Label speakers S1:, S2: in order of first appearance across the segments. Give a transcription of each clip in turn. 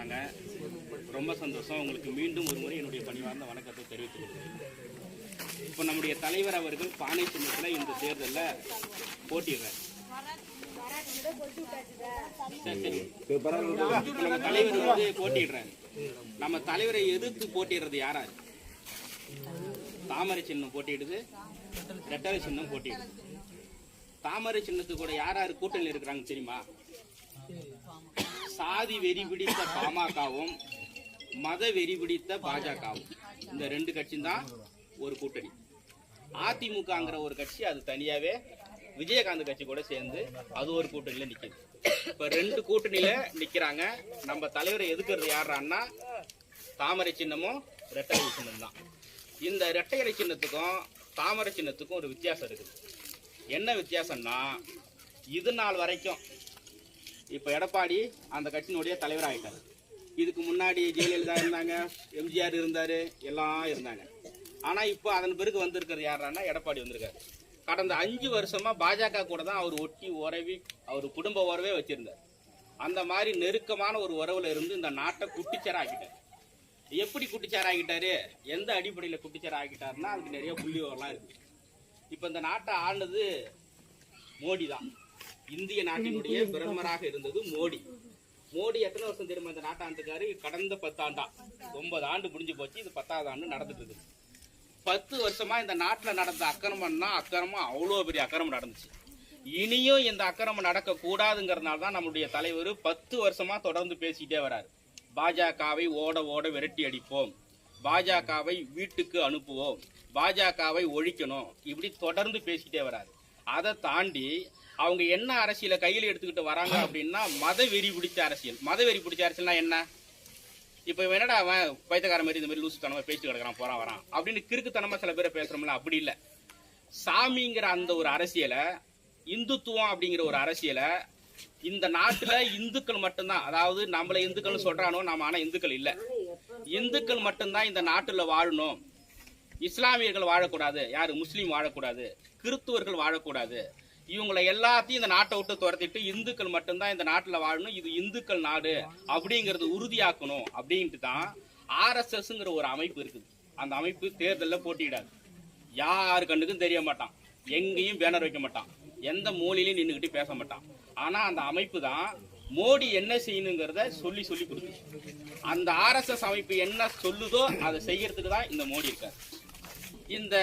S1: இருக்கிறாங்க ரொம்ப சந்தோஷம். உங்களுக்கு மீண்டும் ஒரு முறை என்னுடைய பணிவார்ந்த வணக்கத்தை தெரிவித்துக் கொள்கிறேன். இப்போ நம்முடைய தலைவர் அவர்கள் பானை சின்னத்தில் இந்த தேர்தலில் போட்டிடுறார். சரி, நம்ம தலைவர் வந்து போட்டிடுறாரு. நம்ம தலைவரை எதிர்த்து போட்டிடுறது யாரா தாமரை சின்னம் போட்டிடுது. ரெட்டரை சின்னம் போட்டிடுது. தாமரை சின்னத்துக்கு கூட யார் யார் கூட்டணியில் இருக்கிறாங்க தெரியுமா? சாதி வெறி பிடித்த பாமகவும் மத வெறி பிடித்த பாஜகவும். இந்த ரெண்டு கட்சியும் தான் ஒரு கூட்டணி. அதிமுகங்கிற ஒரு கட்சி அது தனியாவே விஜயகாந்த் கட்சி கூட சேர்ந்து அது ஒரு கூட்டணியில நிக்குது. இப்ப ரெண்டு கூட்டணியில நிக்கிறாங்க. நம்ம தலைவரை எதுக்குறது யாரான்னா தாமரை சின்னமும் ரெட்டை சின்னம் தான். இந்த ரெட்டையரை சின்னத்துக்கும் தாமரை சின்னத்துக்கும் ஒரு வித்தியாசம் இருக்குது. என்ன வித்தியாசம்னா இது நாள் வரைக்கும் இப்போ எடப்பாடி அந்த கட்சியினுடைய தலைவர் ஆகிட்டார் இதுக்கு முன்னாடி ஜெயலலிதா இருந்தாங்க எம்ஜிஆர் இருந்தார் எல்லாம் இருந்தாங்க. ஆனால் இப்போ அதன் பிறகு வந்திருக்கிறது யாரானா எடப்பாடி வந்திருக்காரு. கடந்த அஞ்சு வருஷமாக பாஜக கூட தான் அவர் ஒட்டி உறவி அவர் குடும்ப உறவே வச்சுருந்தார். அந்த மாதிரி நெருக்கமான ஒரு உறவில் இருந்து இந்த நாட்டை குட்டிச்சரா ஆக்கிட்டார் எப்படி குட்டிச்சார் ஆகிட்டாரு எந்த அடிப்படையில் குட்டிச்சார் ஆகிட்டாருன்னா அதுக்கு நிறைய புள்ளி வரலாம் இப்போ இந்த நாட்டை ஆண்டது மோடி தான் இந்திய நாட்டினுடைய பிரதமராக இருந்தது மோடி. மோடி எத்தனை வருஷம் தெரியுமா இந்த நாட்டை ஆண்டுக்காரு கடந்த பத்தாண்டா. ஒன்பது ஆண்டு முடிஞ்சு போச்சு. இது பத்தாவது ஆண்டு நடந்துட்டு இருக்குது பத்து வருஷமா இந்த நாட்டில் நடந்த அக்கிரமம்னா அக்கிரமம் அவ்வளோ பெரிய அக்கிரமம் நடந்துச்சு. இனியும் இந்த அக்கிரமம் நடக்க கூடாதுங்கிறதுனால தான் நம்முடைய தலைவர் பத்து வருஷமா தொடர்ந்து பேசிட்டே வராரு. பாஜகவை ஓட ஓட விரட்டி அடிப்போம். பாஜகவை வீட்டுக்கு அனுப்புவோம். பாஜகவை ஒழிக்கணும். இப்படி தொடர்ந்து பேசிட்டே வராரு. அதை தாண்டி அவங்க என்ன அரசியலை கையில் எடுத்துக்கிட்டு வராங்க அப்படின்னா மத வெறி பிடிச்ச அரசியல். மத வெறி பிடிச்ச அரசியல்னா என்ன? இப்போ என்னடா அவன் பைத்தக்கார மாதிரி இந்த மாதிரி லூசுத்தனமா பேச்சு கிடக்குறான் போறான் வரான். அப்படின்னு கிறுக்குத்தனமா சில பேரை பேசுறோம்ல அப்படி இல்லை. சாமிங்கிற அந்த ஒரு அரசியலை இந்துத்துவம் அப்படிங்கிற ஒரு அரசியலை இந்த நாட்டுல இந்துக்கள் மட்டும்தான். அதாவது நம்மள இந்துக்கள்னு சொல்றானோ நாம ஆனா இந்துக்கள் இல்ல. இந்துக்கள் மட்டும்தான் இந்த நாட்டுல வாழணும். இஸ்லாமியர்கள் வாழக்கூடாது. யாரு? முஸ்லீம் வாழக்கூடாது. கிறித்துவர்கள் வாழக்கூடாது. இவங்களை எல்லாத்தையும் இந்த நாட்டை விட்டு துரத்திட்டு இந்துக்கள் மட்டும்தான் இந்த நாட்டில் வாழணும். இது இந்துக்கள் நாடு அப்படிங்கறது உறுதியாக்கணும் அப்படின்ட்டு தான் ஆர்எஸ்எஸ்ங்கிற ஒரு அமைப்பு இருக்குது. அந்த அமைப்பு தேர்தலில் போட்டியிடாது. யார் கண்ணுக்கும் தெரிய மாட்டான். எங்கேயும் பேனர் வைக்க மாட்டான். எந்த மூலையிலையும் நின்றுக்கிட்டு பேச மாட்டான். ஆனால் அந்த அமைப்பு தான் மோடி என்ன செய்யணுங்கிறத சொல்லி சொல்லி கொடுக்குது. அந்த ஆர்எஸ்எஸ் அமைப்பு என்ன சொல்லுதோ அதை செய்யறதுக்கு தான் இந்த மோடி இருக்கார். இந்த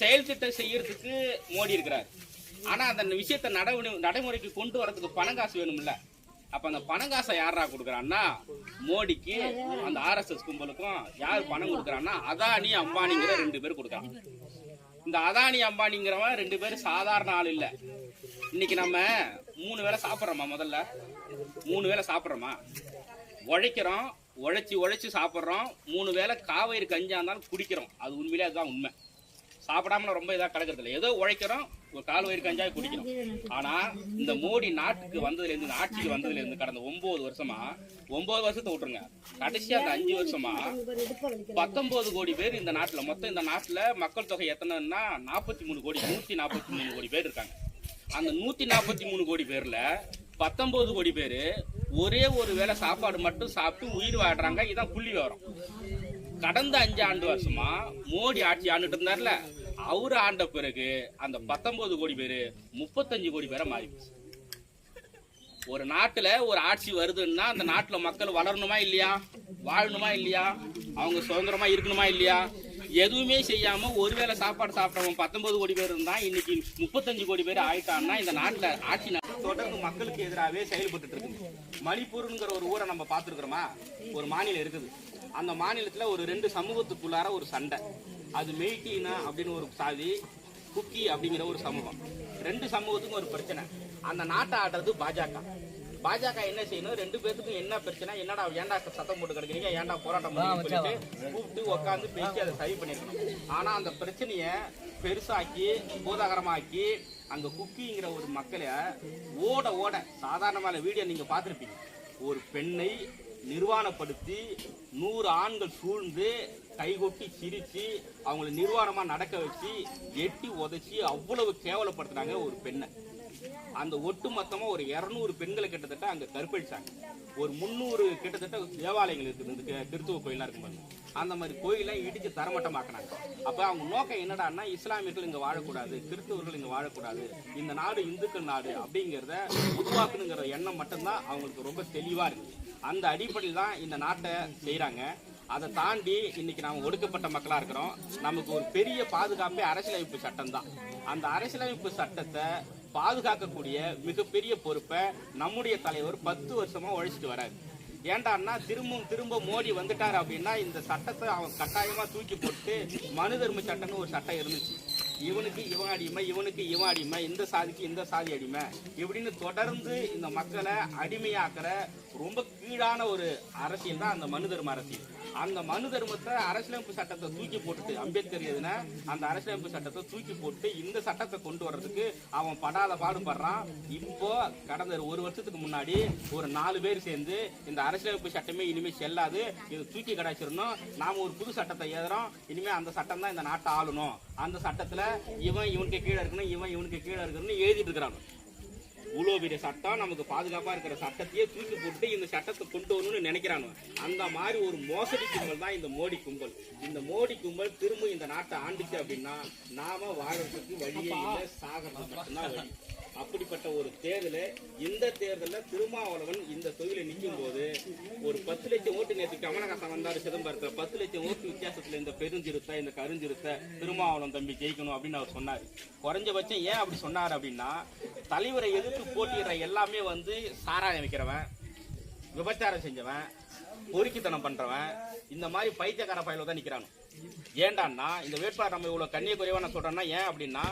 S1: செயல் திட்டம் செய்யறதுக்கு மோடி இருக்கிறார். ஆனா அந்த விஷயத்தை நடவடி நடைமுறைக்கு கொண்டு வரதுக்கு பணம் காசு வேணும்ல. அப்ப அந்த பணம் காசை யாரா கொடுக்குறான்னா மோடிக்கு அந்த ஆர்எஸ்எஸ் கும்பலுக்கும் யார் பணம் கொடுக்குறான்னா அதானி அம்பானிங்கிற ரெண்டு பேர் கொடுக்குறாங்க. இந்த அதானி அம்பானிங்கிறவன் ரெண்டு பேரும் சாதாரண ஆள் இல்ல. இன்னைக்கு நம்ம மூணு வேளை சாப்பிட்றோமா முதல்ல? மூணு வேளை சாப்பிட்றோமா? உழைக்கிறோம் உழைச்சி உழைச்சி சாப்பிட்றோம். மூணு வேளை காவேரி கஞ்சா இருந்தாலும் குடிக்கிறோம். அது உண்மையிலே அதுதான் உண்மை. சாப்பிடாம ரொம்ப இதாக கிடக்கிறது இல்லை ஏதோ உழைக்கிறோம் ஒரு கால் வயிறு கஞ்சாய் குடிக்கிறோம் ஆனால் இந்த மோடி நாட்டுக்கு வந்ததுலேருந்து இந்த ஆட்சிக்கு வந்ததுலேருந்து கடந்த ஒம்பது வருஷமா ஒம்பது வருஷத்தை விட்டுருங்க. கடைசியாக அந்த அஞ்சு வருஷமா பத்தொம்போது கோடி பேர் இந்த நாட்டில். மொத்தம் இந்த நாட்டில் மக்கள் தொகை எத்தனைன்னா நாற்பத்தி மூணு கோடி நூற்றி நாற்பத்தி மூணு கோடி பேர் இருக்காங்க. அந்த நூற்றி நாற்பத்தி மூணு கோடி பேரில் பத்தொன்பது கோடி பேர் ஒரே ஒரு வேளை சாப்பாடு மட்டும் சாப்பிட்டு உயிர் வாடுறாங்க இதுதான் புள்ளி விவரம். கடந்த அஞ்சு ஆண்டு வருஷமா மோடி ஆட்சி ஆண்டுட்டு இருந்தார்ல. அவரு ஆண்ட பிறகு அந்த பத்தொன்பது கோடி பேரு முப்பத்தஞ்சு கோடி பேரை மாறிடுச்சு ஒரு நாட்டுல ஒரு ஆட்சி வருதுன்னா அந்த நாட்டுல மக்கள் வளரணுமா இல்லையா? வாழணுமா இல்லையா? அவங்க சுதந்திரமா இருக்கணுமா இல்லையா? எதுவுமே செய்யாம ஒருவேளை சாப்பாடு சாப்பிட்டவங்க பத்தொன்பது கோடி பேர் இருந்தா இன்னைக்கு முப்பத்தஞ்சு கோடி பேர் ஆயிட்டான்னா இந்த நாட்டுல ஆட்சி தொடர்ந்து மக்களுக்கு எதிராகவே செயல்பட்டு இருக்கு மணிப்பூருங்கிற ஒரு ஊரை நம்ம பார்த்துருக்குறோமா? ஒரு மாநிலம் இருக்குது. அந்த மாநிலத்துல ஒரு ரெண்டு சமூகத்துக்குள்ளார ஒரு சண்டை. அது மெய்டினா அப்படின்னு ஒரு சாதி குக்கி அப்படிங்கிற ஒரு சமூகம். ரெண்டு சமூகத்துக்கும் ஒரு பிரச்சனை. அந்த நாட்டை ஆடுறது பாஜக. பாஜக என்ன செய்யணும்? ரெண்டு பேத்துக்கும் என்ன பிரச்சனை? என்னடா ஏன்டா சத்தம் போட்டு கிடக்குறீங்க? ஏன்டா போராட்டம் சொல்லிட்டு கூப்பிட்டு உட்காந்து பேசி அதை சரி பண்ணிருக்கணும் ஆனா அந்த பிரச்சனைய பெருசாக்கி பூதாகரமாக்கி அங்க குக்கிங்கிற ஒரு மக்களை ஓட ஓட சாதாரணமான வீடியோ நீங்க பார்த்திருப்பீங்க. ஒரு பெண்ணை நிர்வாணப்படுத்தி நூறு ஆண்கள் சூழ்ந்து கைகொட்டி சிரித்து அவங்கள நிர்வாணமாக நடக்க வச்சு எட்டி உதச்சி அவ்வளவு கேவலப்படுத்துனாங்க ஒரு பெண்ணை. அந்த ஒட்டு மொத்தமா ஒரு இருநூறு பெண்களை கிட்டத்தட்ட அங்க கற்பழிச்சாங்க ஒரு முந்நூறு கிட்டத்தட்ட தேவாலயங்கள் இருக்குது. இந்த கிறித்துவ கோயிலாம் இருக்கும் பாருங்க. அந்த மாதிரி கோயிலை இடிச்சு தரமட்டமாக்குனாங்க. அப்ப அவங்க நோக்கம் என்னடான்னா இஸ்லாமியர்கள் இங்க வாழக்கூடாது கிறிஸ்தவர்கள் இங்க வாழக்கூடாது இந்த நாடு இந்துக்கள் நாடு அப்படிங்கிறத உருவாக்கணுங்கிற எண்ணம் மட்டும்தான் அவங்களுக்கு ரொம்ப தெளிவா இருக்கு அந்த அடிப்படையில் தான் இந்த நாட்டை செய்யறாங்க அதை தாண்டி இன்னைக்கு நாம ஒடுக்கப்பட்ட மக்களா இருக்கிறோம். நமக்கு ஒரு பெரிய பாதுகாப்பே அரசியலமைப்பு சட்டம் தான். அந்த அரசியலமைப்பு சட்டத்தை பாதுகாக்கக்கூடிய மிகப்பெரிய பொறுப்பை நம்முடைய தலைவர் பத்து வருஷமா உழைச்சிட்டு வராரு. ஏண்டான்னா திரும்பவும் திரும்ப மோடி வந்துட்டார் அப்படின்னா இந்த சட்டத்தை அவன் கட்டாயமா தூக்கி போட்டு மனு தர்ம சட்டம்னு ஒரு சட்டம் இருந்துச்சு. இவனுக்கு இவன் அடிமை இவனுக்கு இவன் அடிமை இந்த சாதிக்கு இந்த சாதி அடிமை இப்படின்னு தொடர்ந்து இந்த மக்களை அடிமையாக்குற ரொம்ப கீழான ஒரு அரசியல் தான் அந்த மனு தர்ம அரசியல். அந்த மனு தர்மத்தை அரசியலமைப்பு சட்டத்தை தூக்கி போட்டுட்டு அம்பேத்கர் எதுனா அந்த அரசியலமைப்பு சட்டத்தை தூக்கி போட்டு இந்த சட்டத்தை கொண்டு வர்றதுக்கு அவன் படாத பாடுபடுறான். இப்போ கடந்த ஒரு வருஷத்துக்கு முன்னாடி ஒரு நாலு பேர் சேர்ந்து இந்த அரசியலமைப்பு சட்டமே இனிமேல் செல்லாது இது தூக்கி கிடைச்சிடணும் நாம ஒரு புது சட்டத்தை ஏதுறோம் இனிமேல் அந்த சட்டம் தான் இந்த நாட்டை ஆளணும். அந்த சட்டத்துல இவன் இவனுக்கு கீழே இருக்கணும் இவன் இவனுக்கு கீழே இருக்கணும்னு எழுதிட்டு இருக்கிறாங்க. இவ்வளோ பெரிய சட்டம் நமக்கு பாதுகாப்பா இருக்கிற சட்டத்தையே தூக்கி போட்டு இந்த சட்டத்தை கொண்டு வரணும்னு நினைக்கிறாங்க அந்த மாதிரி ஒரு மோசடி கும்பல் தான் இந்த மோடி கும்பல். இந்த மோடி கும்பல் திரும்ப இந்த நாட்டை ஆண்டுச்சு அப்படின்னா நாம வாழறதுக்கு வழியே இல்லை சாகிறதுக்கு மட்டும்தான் வழி. அப்படிப்பட்ட ஒரு தேர்தலை இந்த தேர்தலில் திருமாவளவன் இந்த தொகுதியில் நிற்கும் போது ஒரு பத்து லட்சம் ஓட்டு நேற்று கமலஹாசன் வந்தாரு சிதம்பரத்தில். பத்து லட்சம் ஓட்டு வித்தியாசத்தில் இந்த பெருஞ்சிருத்தை இந்த கருஞ்சிருத்தை திருமாவளவன் தம்பி ஜெயிக்கணும் அப்படின்னு அவர் சொன்னார். குறைஞ்சபட்சம் ஏன் அப்படி சொன்னார் அப்படின்னா தலைவரை எதிர்த்து போட்டியிடுற எல்லாமே வந்து சாராயம் வைக்கிறவன் விபச்சாரம் செஞ்சவன் பொறுக்கித்தனம் பண்றவன் இந்த மாதிரி பைத்தியக்கார பயில தான் நிக்கிறானு. ஏண்டான்னா இந்த வேட்பாளர் நம்ம இவ்வளவு கண்ணிய குறைவா நான் சொல்றேன்னா ஏன் அப்படின்னா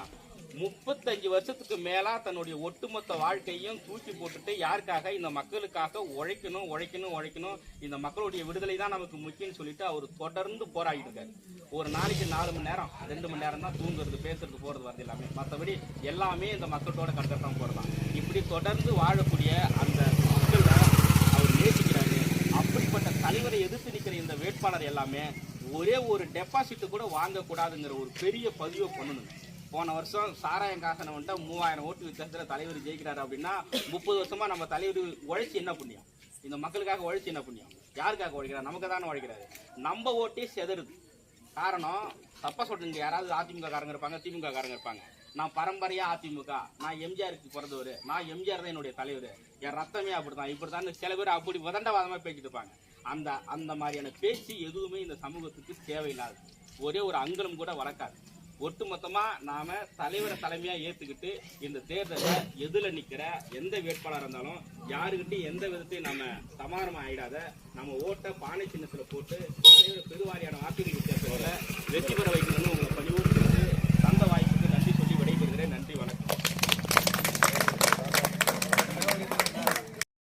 S1: முப்பத்தஞ்சு வருஷத்துக்கு மேலா தன்னுடைய ஒட்டுமொத்த வாழ்க்கையும் தூக்கி போட்டுட்டு யாருக்காக இந்த மக்களுக்காக உழைக்கணும் உழைக்கணும் உழைக்கணும் இந்த மக்களுடைய விடுதலை தான் நமக்கு முக்கியம்னு சொல்லிட்டு அவர் தொடர்ந்து போராடிட்டு இருக்காரு. ஒரு நாளைக்கு நாலு மணி நேரம் ரெண்டு மணி நேரம் தான் தூங்குறது பேசுறது போறது வரது எல்லாமே. மற்றபடி எல்லாமே இந்த மக்களோட கண்டட்டம் போறதான் இப்படி தொடர்ந்து வாழக்கூடிய அந்த மக்களை அவர் நேசிக்கிறாரு. அப்படிப்பட்ட தலைவரை எதிர்த்து நிற்கிற இந்த வேட்பாளர் எல்லாமே ஒரே ஒரு டெபாசிட் கூட வாங்கக்கூடாதுங்கிற ஒரு பெரிய பதிவை பண்ணணும் போன வருஷம் சாராயம் காசனை வந்துட்டு மூவாயிரம் ஓட்டு வித்தியாசத்தில் தலைவர் ஜெயிக்கிறாரு அப்படின்னா முப்பது வருஷமா நம்ம தலைவர் உழைச்சி என்ன புண்ணியம்? இந்த மக்களுக்காக உழைச்சி என்ன புண்ணியம்? யாருக்காக உழைக்கிறார்? நமக்கு தானே உழைக்கிறாரு. நம்ம ஓட்டே செதறுது. காரணம் தப்பா சொல்றீங்க. யாராவது அதிமுக காரங்க இருப்பாங்க திமுக காரங்க இருப்பாங்க. நான் பரம்பரையா அதிமுக. நான் எம்ஜிஆருக்கு பிறந்தவர். நான் எம்ஜிஆர் தான் என்னுடைய தலைவர். என் ரத்தமே அப்படிதான் இப்படிதான் சில பேர் அப்படி உதண்டவாதமா பேசிட்டு இருப்பாங்க. அந்த அந்த மாதிரியான பேச்சு எதுவுமே இந்த சமூகத்துக்கு தேவையில்லாது. ஒரே ஒரு அங்குலம் கூட வளர்க்காது. ஒட்டுமொத்தமா நாம தலைவரை தலைமையா ஏத்துக்கிட்டு இந்த தேர்தலை எதுல நிக்கிற எந்த வேட்பாளர் இருந்தாலும் யாருக்கிட்டையும் எந்த விதத்தையும் நாம சமாதானம் ஆயிடாத நம்ம ஓட்டை பானை சின்னத்துல போட்டு தலைவர் பெருவாரியான வாக்குகள் வித்தியாசத்துல வெற்றி பெற வைக்கணும்